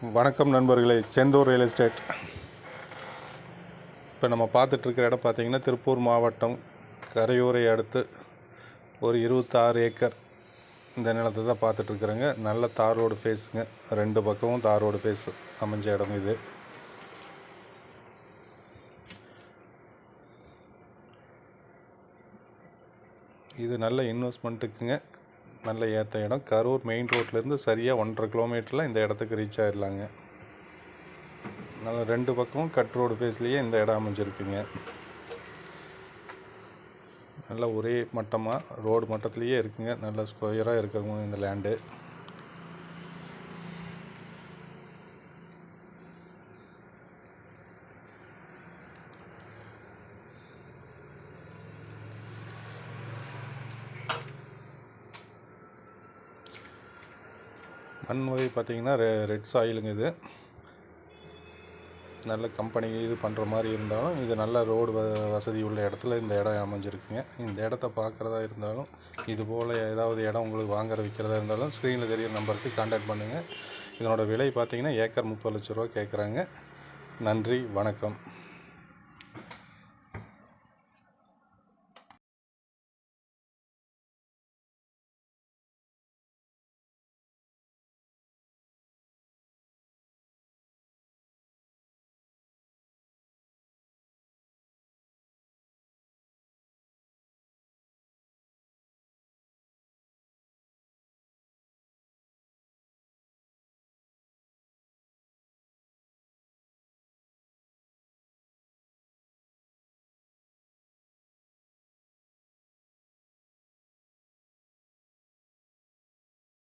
வணக்கம் நண்பர்களே Senthur real estate இப்போ நம்ம பார்த்துட்ருக்கிற இடம் பார்த்தீங்கன்னா திருப்பூர் மாவட்டம் கரையூரை அடுத்து ஒரு இருபத்தாறு ஏக்கர் இந்த நிலத்தை தான் பார்த்துட்ருக்குறேங்க. நல்ல தார் ரோடு ஃபேஸுங்க ரெண்டு பக்கமும் தார் ரோடு ஃபேஸ் அமைஞ்ச இடம் இது. இது நல்ல இன்வெஸ்ட்மெண்ட்டுக்குங்க நல்ல ஏற்ற இடம். கரூர் மெயின் ரோட்லேருந்து சரியாக ஒன்றரை கிலோமீட்டரில் இந்த இடத்துக்கு ரீச் ஆகிடலாங்க நல்ல ரெண்டு பக்கமும் கட் ரோடு ஃபேஸ்லேயே இந்த இடம் அமைஞ்சிருக்குங்க. நல்ல ஒரே மட்டமாக ரோடு மட்டத்துலேயே இருக்குங்க. நல்ல ஸ்கொயராக இருக்கிறவங்க இந்த லேண்டு மண் வகை பார்த்தீங்கன்னா ரெ ரெட் சாயிலுங்க இது. நல்ல கம்பெனி இது பண்ணுற மாதிரி இருந்தாலும் இது நல்ல ரோடு வ வசதி உள்ள இடத்துல இந்த இடம் அமைஞ்சிருக்குங்க. இந்த இடத்த பார்க்குறதா இருந்தாலும் இது போல் ஏதாவது இடம் உங்களுக்கு வாங்குற விற்கிறதா இருந்தாலும் ஸ்க்ரீனில் தெரியிற நம்பருக்கு காண்டாக்ட் பண்ணுங்கள் இதனோட விலை பார்த்திங்கன்னா ஏக்கர் முப்பது லட்ச ரூபா கேட்குறாங்க. நன்றி வணக்கம்.